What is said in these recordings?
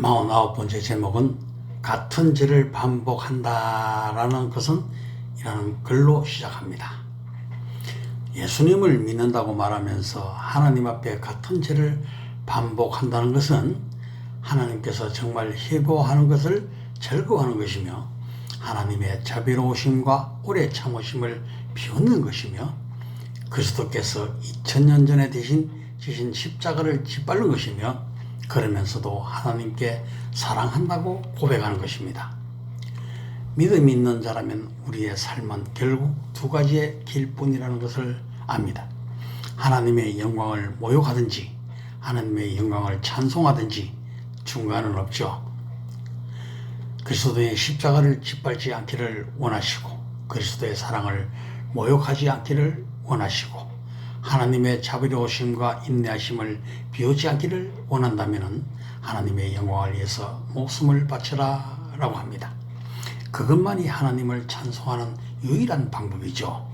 49번째 제목은 같은 죄를 반복한다라는 것은 이라는 글로 시작합니다. 예수님을 믿는다고 말하면서 하나님 앞에 같은 죄를 반복한다는 것은 하나님께서 정말 해보하는 것을 즐거워하는 것이며 하나님의 자비로우심과 오래 참으심을 비웃는 것이며 그리스도께서 2000년 전에 대신 지신 십자가를 짓밟는 것이며 그러면서도 하나님께 사랑한다고 고백하는 것입니다. 믿음 있는 자라면 우리의 삶은 결국 두 가지의 길뿐이라는 것을 압니다. 하나님의 영광을 모욕하든지 하나님의 영광을 찬송하든지 중간은 없죠. 그리스도의 십자가를 짓밟지 않기를 원하시고 그리스도의 사랑을 모욕하지 않기를 원하시고 하나님의 자비로우심과 인내하심을 비우지 않기를 원한다면 하나님의 영광을 위해서 목숨을 바쳐라 라고 합니다. 그것만이 하나님을 찬송하는 유일한 방법이죠.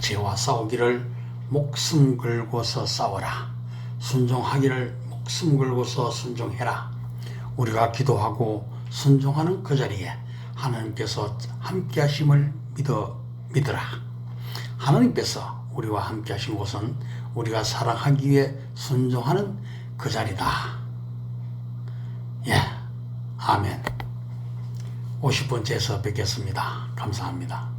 죄와 싸우기를 목숨 걸고서 싸워라. 순종하기를 목숨 걸고서 순종해라. 우리가 기도하고 순종하는 그 자리에 하나님께서 함께 하심을 믿어 믿으라. 하나님께서 우리와 함께 하신 곳은 우리가 사랑하기 위해 순종하는 그 자리다. 예. 아멘. 50번째에서 뵙겠습니다. 감사합니다.